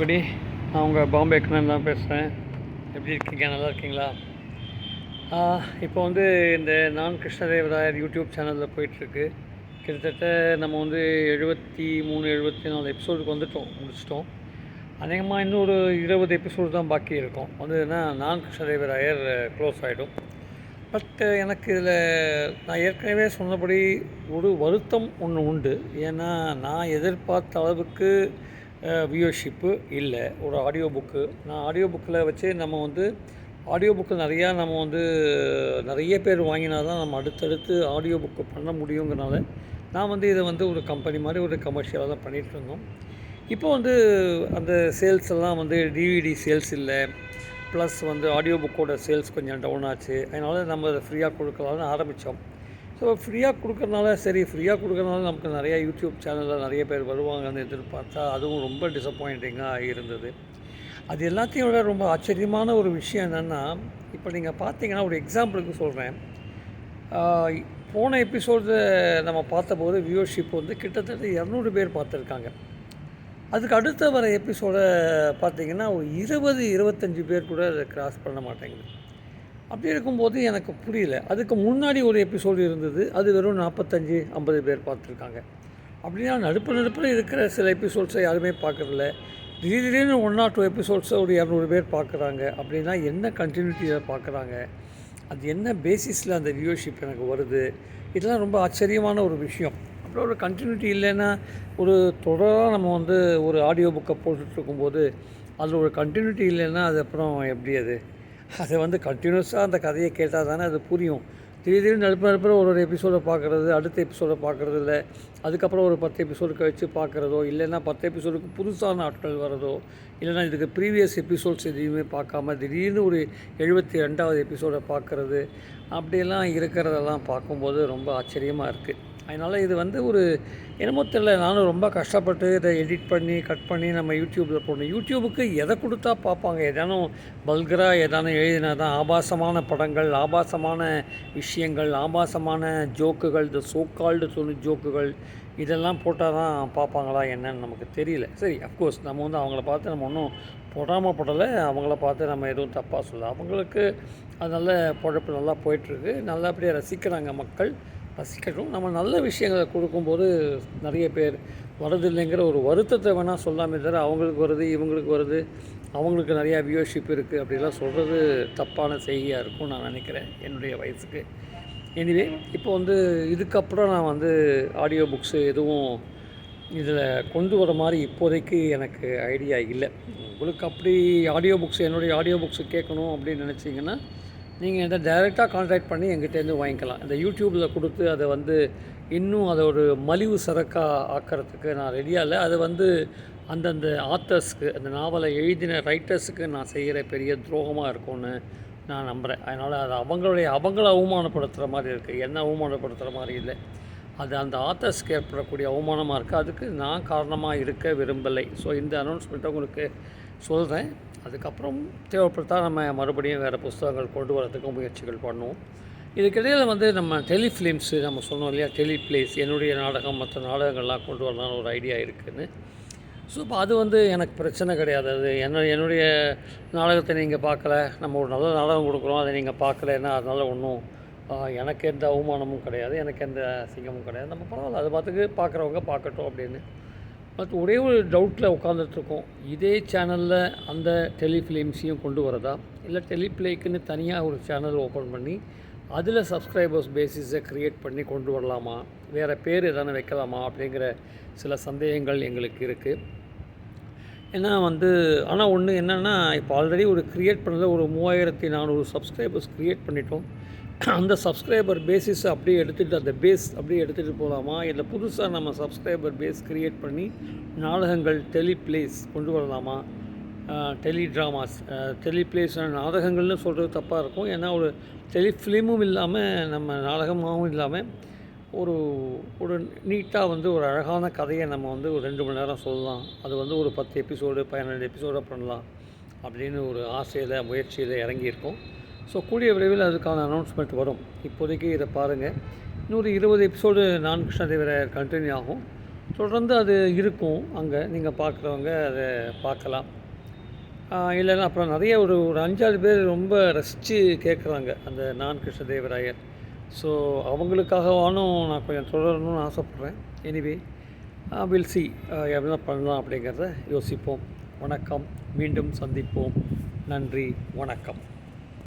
குடி நான் உங்கள் பாம்பே கண்ணன் தான் பேசுகிறேன் எப்படி இருக்கீங்க? நல்லா இருக்கீங்களா? இப்போ வந்து இந்த நான் கிருஷ்ணதேவராயர் யூடியூப் சேனலில் போயிட்டுருக்கு. கிட்டத்தட்ட நம்ம வந்து எழுபத்தி மூணு எழுபத்தி நாலு எபிசோடுக்கு வந்துட்டோம் முடிச்சிட்டோம். அநேகமாக இன்னும் ஒரு இருபது எபிசோடு தான் பாக்கி இருக்கும். வந்ததுன்னா நான் கிருஷ்ணதேவராயர் க்ளோஸ் ஆகிடும் பட் எனக்கு இதில் நான் ஏற்கனவே சொன்னபடி ஒரு வருத்தம் ஒன்று உண்டு. ஏன்னா நான் எதிர்பார்த்த அளவுக்கு வியூஷிப்பு இல்லை ஒரு ஆடியோ புக்கு நான் ஆடியோ புக்கில் வச்சு நம்ம வந்து ஆடியோ புக்கு நிறையா நம்ம வந்து நிறைய பேர் வாங்கினா தான் நம்ம அடுத்தடுத்து ஆடியோ புக்கு பண்ண முடியுங்கிறனால நான் வந்து இதை வந்து ஒரு கம்பெனி மாதிரி ஒரு கமர்ஷியலாக தான் பண்ணிகிட்டு இருந்தோம். இப்போ வந்து அந்த சேல்ஸ் எல்லாம் வந்து டிவிடி சேல்ஸ் இல்லை ப்ளஸ் வந்து ஆடியோ புக்கோட சேல்ஸ் கொஞ்சம் டவுன் ஆச்சு. அதனால் நம்ம அதை ஃப்ரீயாக கொடுக்கலாம்னு ஆரம்பித்தோம் ஸோ ஃப்ரீயாக கொடுக்கறனால சரி ஃப்ரீயாக கொடுக்கறனால நமக்கு நிறையா யூடியூப் சேனலில் நிறைய பேர் வருவாங்கன்னு எதிர்பார்த்தா அதுவும் ரொம்ப டிசப்பாயிண்டிங்காக இருந்தது. அது எல்லாத்தையும் விட ரொம்ப ஆச்சரியமான ஒரு விஷயம் என்னென்னா இப்போ நீங்கள் பார்த்தீங்கன்னா ஒரு எக்ஸாம்பிளுக்கு சொல்கிறேன் போன எபிசோடு நம்ம பார்த்தபோது வியூவர்ஷிப் வந்து கிட்டத்தட்ட இரநூறு பேர் பார்த்துருக்காங்க. அதுக்கு அடுத்த வர எபிசோடை பார்த்தீங்கன்னா ஒரு இருபது இருபத்தஞ்சி பேர் கூட அதை கிராஸ் பண்ண மாட்டேங்குது. அப்படி இருக்கும்போது எனக்கு புரியல. அதுக்கு முன்னாடி ஒரு எபிசோடு இருந்தது. அது வெறும் நாற்பத்தஞ்சு ஐம்பது பேர் பார்த்துருக்காங்க. அப்படின்னா நடுப்பு நடுப்பில் இருக்கிற சில எபிசோட்ஸை யாருமே பார்க்குறதில்ல. திடீர் திடீர்னு ஒன் ஆர் டூ எபிசோட்ஸை ஒரு இரநூறு பேர் பார்க்குறாங்க. அப்படின்னா என்ன கண்டினியூட்டியில் பார்க்குறாங்க? அது என்ன பேசிஸில் அந்த வியூவர்ஷிப் எனக்கு வருது? இதெல்லாம் ரொம்ப ஆச்சரியமான ஒரு விஷயம். அப்புறம் ஒரு கண்டினியூட்டி இல்லைன்னா ஒரு தொடராக நம்ம வந்து ஒரு ஆடியோ புக்கை போட்டுட்ருக்கும்போது அதில் ஒரு கண்டினியூட்டி இல்லைன்னா அது அப்புறம் எப்படி அது? அதை வந்து கண்டினியூஸாக அந்த கதையை கேட்டால் தானே அது புரியும். திடீர் திடீர்னு நடுப்பு நடுப்புற ஒரு ஒரு எபிசோடை பார்க்குறது அடுத்த எபிசோடை பார்க்குறது இல்லை. அதுக்கப்புறம் ஒரு பத்து எபிசோடு கழித்து பார்க்குறதோ இல்லைன்னா பத்து எபிசோடுக்கு புதுசான ஆட்கள் வரதோ இல்லைன்னா இதுக்கு ப்ரீவியஸ் எபிசோட்ஸ் எதையுமே பார்க்காம திடீர்னு ஒரு எழுபத்தி ரெண்டாவது எபிசோடை பார்க்குறது அப்படியெல்லாம் இருக்கிறதெல்லாம் பார்க்கும்போது ரொம்ப ஆச்சரியமாக இருக்குது அதனால் இது வந்து ஒரு என்னமோ தெரியல நானும் ரொம்ப கஷ்டப்பட்டு இதை எடிட் பண்ணி கட் பண்ணி நம்ம யூடியூப்பில் போடணும். யூடியூபுக்கு எதை கொடுத்தா பார்ப்பாங்க? ஏதானும் பல்கராக ஏதானும் எழுதினா தான் ஆபாசமான படங்கள் ஆபாசமான விஷயங்கள் ஆபாசமான ஜோக்குகள் இந்த சோக்கால்டு சொல்லி ஜோக்குகள் இதெல்லாம் போட்டால் தான் பார்ப்பாங்களா என்னன்னு நமக்கு தெரியல. சரி அஃப்கோர்ஸ் நம்ம வந்து அவங்கள பார்த்து நம்ம ஒன்றும் போடாமல் போடலை அவங்கள பார்த்து நம்ம எதுவும் தப்பாக சொல்ல அவங்களுக்கு அது நல்ல பொழப்பு நல்லா போயிட்டுருக்கு. நல்லபடியாக ரசிக்கிறாங்க மக்கள். ரசிக்கட்டும். நம்ம நல்ல விஷயங்களை கொடுக்கும்போது நிறைய பேர் வரதில்லைங்கிற ஒரு வருத்தத்தை வேணால் சொல்லாமே தவிர அவங்களுக்கு வருது இவங்களுக்கு வருது அவங்களுக்கு நிறையா வியூவர்ஷிப் இருக்குது அப்படிலாம் சொல்கிறது தப்பான செய்தியாக இருக்கும் நான் நினைக்கிறேன் என்னுடைய வயசுக்கு. எனிவே இப்போ வந்து இதுக்கப்புறம் நான் வந்து ஆடியோ புக்ஸு எதுவும் இதில் கொண்டு வர மாதிரி இப்போதைக்கு எனக்கு ஐடியா இல்லை. உங்களுக்கு அப்படி ஆடியோ புக்ஸ் என்னுடைய ஆடியோ புக்ஸு கேட்கணும் அப்படின்னு நினச்சிங்கன்னா நீங்கள் இதை டைரெக்டாக கான்டாக்ட் பண்ணி எங்கிட்டேருந்து வாங்கிக்கலாம். இந்த யூடியூப்பில் கொடுத்து அதை வந்து இன்னும் அதை ஒரு மலிவு சரக்காக ஆக்கிறதுக்கு நான் ரெடியாக இல்லை. அது வந்து அந்தந்த ஆத்தர்ஸ்க்கு அந்த நாவலை எழுதின ரைட்டர்ஸுக்கு நான் செய்கிற பெரிய துரோகமாக இருக்கும்னு நான் நம்புகிறேன் அதனால் அது அவங்களுடைய அவங்கள அவமானப்படுத்துகிற மாதிரி இருக்குது என்ன அவமானப்படுத்துகிற மாதிரி இல்லை. அது அந்த ஆத்தர்ஸ்க்கு ஏற்படக்கூடிய அவமானமாக இருக்குது அதுக்கு நான் காரணமாக இருக்க விரும்பலை. ஸோ இந்த அனௌன்ஸ்மெண்ட்டை உங்களுக்கு சொல்கிறேன் அதுக்கப்புறம் தேவைப்படுத்தா நம்ம மறுபடியும் வேறு புஸ்தகங்கள் கொண்டு வரதுக்கு முயற்சிகள் பண்ணுவோம். இதுக்கிடையில் வந்து நம்ம டெலிஃபிலிம்ஸு நம்ம சொன்னோம் இல்லையா? டெலிப்ளேஸ் என்னுடைய நாடகம் மற்ற நாடகங்கள்லாம் கொண்டு வரலான்னு ஒரு ஐடியா இருக்குதுன்னு ஸோ இப்போ அது வந்து எனக்கு பிரச்சனை கிடையாது. அது என்ன என்னுடைய நாடகத்தை நீங்கள் பார்க்கல. நம்ம ஒரு நல்ல நாடகம் கொடுக்குறோம். அதை நீங்கள் பார்க்கலன்னா அதனால் ஒன்றும் எனக்கு எந்த அவமானமும் கிடையாது. எனக்கு எந்த அசிங்கமும் கிடையாது. நம்ம பரவாயில்ல. அது பார்த்துக்கு பார்க்குறவங்க பார்க்கட்டும் அப்படின்னு. பட் ஒரே ஒரு டவுட்டில் உட்காந்துட்ருக்கோம் இதே சேனலில் அந்த டெலிஃபிலிம்ஸையும் கொண்டு வரதா? இல்லை டெலிப்ளேக்குன்னு தனியாக ஒரு சேனல் ஓப்பன் பண்ணி அதில் சப்ஸ்கிரைபர்ஸ் பேசிஸை க்ரியேட் பண்ணி கொண்டு வரலாமா? வேறு பேர் எதனா வைக்கலாமா? அப்படிங்கிற சில சந்தேகங்கள் எங்களுக்கு இருக்குது ஏன்னா வந்து ஆனால் ஒன்று என்னென்னா இப்போ ஆல்ரெடி ஒரு க்ரியேட் பண்ணதில் ஒரு மூவாயிரத்தி நானூறு சப்ஸ்கிரைபர்ஸ் க்ரியேட் பண்ணிட்டோம். அந்த சப்ஸ்கிரைபர் பேசிஸை அப்படியே எடுத்துகிட்டு அந்த பேஸ் அப்படியே எடுத்துகிட்டு போகலாமா இல்லை புதுசாக நம்ம சப்ஸ்கிரைபர் பேஸ் க்ரியேட் பண்ணி நாடகங்கள் டெலிப்ளேஸ் கொண்டு வரலாமா? டெலி ட்ராமாஸ் டெலிப்ளேஸ் நாடகங்கள்னு சொல்கிறது தப்பாக இருக்கும். ஏன்னா ஒரு டெலிஃபிலிமும் இல்லாமல் நம்ம நாடகமாகவும் இல்லாமல் ஒரு ஒரு நீட்டாக வந்து ஒரு அழகான கதையை நம்ம வந்து ஒரு ரெண்டு மணி நேரம் சொல்லலாம். அது வந்து ஒரு பத்து எபிசோடு பதினெண்டு எபிசோடாக பண்ணலாம் அப்படின்னு ஒரு ஆசையில் முயற்சியில் இறங்கியிருக்கோம். ஸோ கூடிய விரைவில் அதுக்கான அனௌன்ஸ்மெண்ட் வரும். இப்போதைக்கு இதை பாருங்கள் இன்னொரு இருபது எபிசோடு நான் கிருஷ்ணதேவராயர் கண்டினியூ ஆகும். தொடர்ந்து அது இருக்கும். அங்கே நீங்கள் பார்க்குறவங்க அதை பார்க்கலாம். இல்லைன்னா அப்புறம் நிறைய ஒரு ஒரு அஞ்சாறு பேர் ரொம்ப ரசித்து கேட்குறாங்க அந்த நான் கிருஷ்ணதேவராயர். ஸோ அவங்களுக்காகவானும் நான் கொஞ்சம் தொடரணும்னு ஆசைப்பட்றேன். எனிவே வில் சி என்ன பண்ணலாம் அப்படிங்கிறத யோசிப்போம். வணக்கம். மீண்டும் சந்திப்போம். நன்றி. வணக்கம்.